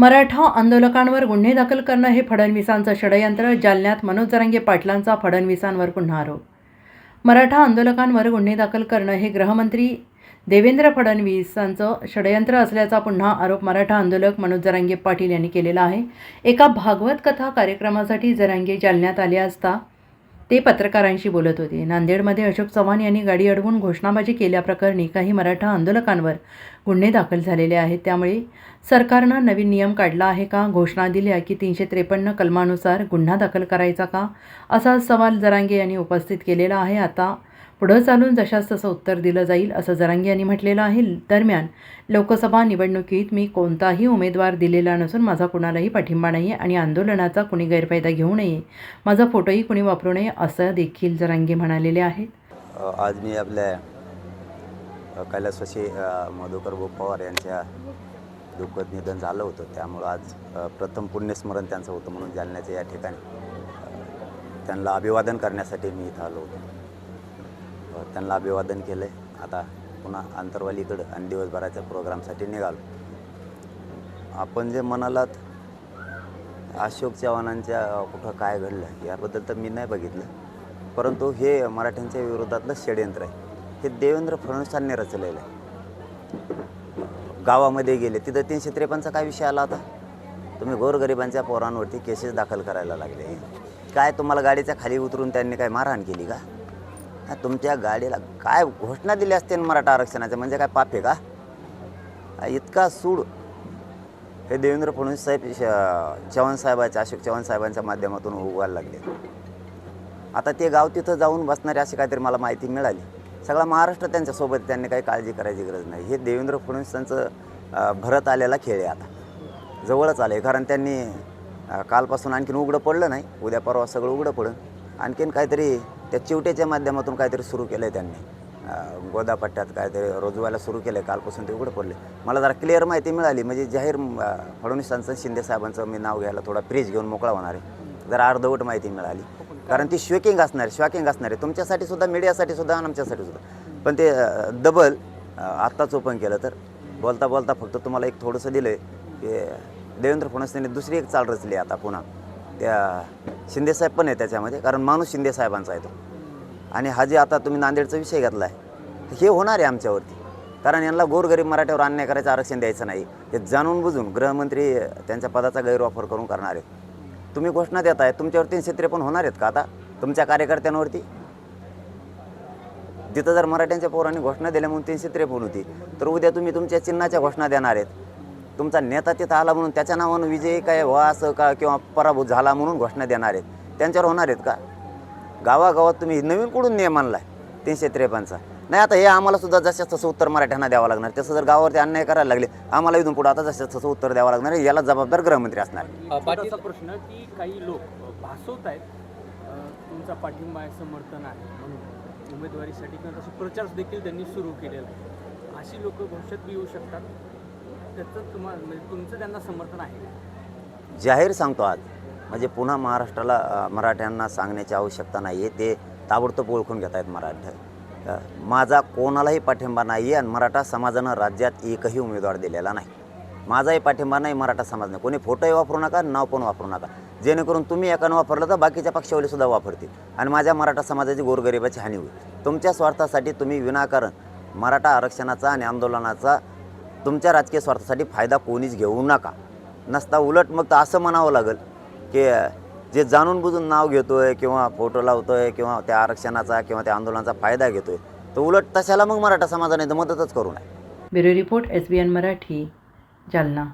मराठा आंदोलकांवर गुन्हे दाखल करणं हे फडणवीसांचं षडयंत्र. जालन्यात मनोज जरांगे पाटलांचा फडणवीसांवर पुन्हा आरोप. मराठा आंदोलकांवर गुन्हे दाखल करणं हे गृहमंत्री देवेंद्र फडणवीसांचं षडयंत्र असल्याचा पुन्हा आरोप मराठा आंदोलक मनोज जरांगे पाटील यांनी केलेला आहे. एका भागवत कथा कार्यक्रमासाठी जरांगे जालन्यात आले असता ते पत्रकारांशी बोलत होते. नांदेडमध्ये अशोक चव्हाण यांनी गाडी अडवून घोषणाबाजी केल्याप्रकरणी काही मराठा आंदोलकांवर गुन्हे दाखल झालेले आहेत. त्यामुळे सरकारनं नवीन नियम काढला आहे का? घोषणा दिल्या की तीनशे त्रेपन्न कलमानुसार गुन्हा दाखल करायचा का? असा सवाल जरांगे यांनी उपस्थित केलेला आहे. आता पुढं चालून जशास तसं उत्तर दिलं जाईल असं जरांगे यांनी म्हटलेलं आहे. दरम्यान लोकसभा निवडणुकीत मी कोणताही उमेदवार दिलेला नसून माझा कुणालाही पाठिंबा नाही आहे आणि आंदोलनाचा कुणी गैरफायदा घेऊ नये. माझा फोटोही कुणी वापरू नये असं देखील जरांगे म्हणालेले आहेत. आज मी आपल्या अ, कैलासवासी मधुकर भाऊ पवार यांच्या दुःखद निधन झालं होतं. त्यामुळं आज प्रथम पुण्यस्मरण त्यांचं होतं म्हणून जालन्याच्या या ठिकाणी त्यांना अभिवादन करण्यासाठी मी इथं आलो होतो. त्यांना अभिवादन केलं आहे आता पुन्हा आंतरवालीकडं आणि दिवसभराच्या प्रोग्रामसाठी निघालो. आपण जे म्हणालात अशोक चव्हाणांच्या कुठं काय घडलं याबद्दल तर मी नाही बघितलं. परंतु हे मराठ्यांच्या विरोधातलं षडयंत्र आहे. हे देवेंद्र फडणवीसांनी रचलेलं आहे. गावामध्ये गेले तिथं तीनशे त्रेपन्नचा काय विषय आला होता? तुम्ही गोरगरिबांच्या पोरांवरती केसेस दाखल करायला लागले. काय तुम्हाला गाडीच्या खाली उतरून त्यांनी काय मारहाण केली का? तुमच्या गाडीला काय घोषणा दिली असते मराठा आरक्षणाचं? म्हणजे काय पाप आहे का? इतका सूड. हे देवेंद्र फडणवीस साहेब श- चव्हाण साहेबांच्या अशोक चव्हाण साहेबांच्या माध्यमातून उगवायला लागले. आता ते गाव तिथं जाऊन बसणारे अशी काहीतरी मला माहिती मिळाली. सगळा महाराष्ट्र त्यांच्यासोबत त्यांनी काही काळजी करायची गरज नाही. हे देवेंद्र फडणवीसांचं त्यांचं भरत आलेला खेळ आहे आता. जवळच आलं आहे कारण त्यांनी कालपासून आणखीन उघडं पडलं नाही. उद्या परवा सगळं उघडं पडलं. आणखीन काहीतरी त्या चिवट्याच्या माध्यमातून काहीतरी सुरू केलं आहे त्यांनी गोदापट्ट्यात काहीतरी रोजवायला सुरू केलं आहे कालपासून ते उघडं पडले मला जरा क्लिअर माहिती मिळाली. म्हणजे जाहीर फडणवीसांचं शिंदे साहेबांचं मी नाव घ्यायला थोडा फ्रीज घेऊन मोकळा होणार आहे. जरा अर्धवट माहिती मिळाली. कारण ती शॉकिंग असणार आहे शॉकिंग असणार. आहे तुमच्यासाठी सुद्धा मीडियासाठी सुद्धा आणि आमच्यासाठी सुद्धा. पण ते डबल आत्ताच ओपन केलं. तर बोलता बोलता फक्त तुम्हाला एक थोडंसं दिलं आहे की देवेंद्र फडणवीस यांनी दुसरी एक चाल रचली आता पुन्हा. त्या शिंदेसाहेब पण आहे त्याच्यामध्ये कारण माणूस शिंदेसाहेबांचा आहे तो. आणि हा जे आता तुम्ही नांदेडचा विषय घेतला आहे हे होणार आहे आमच्यावरती. कारण यांना गोरगरीब मराठ्यावर अन्याय करायचं आरक्षण द्यायचं नाही. हे जाणून बुजून गृहमंत्री त्यांच्या पदाचा गैरवापर करून करणार आहेत तुम्ही घोषणा देत आहे तुमच्यावर तीनशे त्रेपन्न होणार आहेत का आता? तुमच्या कार्यकर्त्यांवरती? तिथं जर मराठ्यांच्या पोरांनी घोषणा दिल्या म्हणून तीनशे त्रेपन्न होती तर उद्या तुम्ही तुमच्या चिन्हाच्या घोषणा देणार आहेत. तुमचा नेता तिथं आला म्हणून त्याच्या नावानं विजयी काय व्हा असं का किंवा पराभूत झाला म्हणून घोषणा देणार आहेत? त्यांच्यावर होणार आहेत का? गावागावात तुम्ही नवीन कुठून नियम आणलाय? तीनशे त्रेपन्नचा. नाही आता हे आम्हाला सुद्धा जसं तसं उत्तर मराठ्यांना द्यावं लागणार. तसं जर गावावरती अन्याय करायला लागले आम्हाला इथून पुढे आता जसं तसं उत्तर द्यावं लागणार आहे. याला जबाबदार गृहमंत्री असणार आहे. असा प्रश्न की काही लोक भासवत आहेत. तुमचा पाठिंबा आहे समर्थन आहे म्हणून. उमेदवारीसाठी किंवा तसं प्रचार देखील त्यांनी सुरू केलेला आहे. अशी लोक भविष्यात येऊ शकतात. त्याचं तुम्हाला म्हणजे तुमचं त्यांना समर्थन आहे जाहीर सांगतो आज. म्हणजे पुन्हा महाराष्ट्राला मराठ्यांना सांगण्याची आवश्यकता नाही आहे ते ताबडतोब ओळखून घेत आहेत मराठा माझा कोणालाही पाठिंबा नाही आहे आणि मराठा समाजानं राज्यात एकही उमेदवार दिलेला नाही. माझाही पाठिंबा नाही मराठा समाज नाही. कोणी फोटोही वापरू नका नाव पण वापरू नका. जेणेकरून तुम्ही एकानं वापरलं तर बाकीच्या पक्षावलीसुद्धा वापरतील. आणि माझ्या मराठा समाजाची गोरगरिबाची हानी होईल. तुमच्या स्वार्थासाठी तुम्ही विनाकारण मराठा आरक्षणाचा आणि आंदोलनाचा तुमच्या राजकीय स्वार्थासाठी फायदा कोणीच घेऊ नका. नसता उलट मग तर असं म्हणावं लागेल की जे जाणून बुजून नाव घेतोय किंवा फोटो लावतोय किंवा त्या आरक्षणाचा किंवा त्या आंदोलनाचा फायदा घेतोय तर उलट तशाला मग मराठा समाजाने तर मदतच करू नये. Bureau report S B N Marathi Jalna.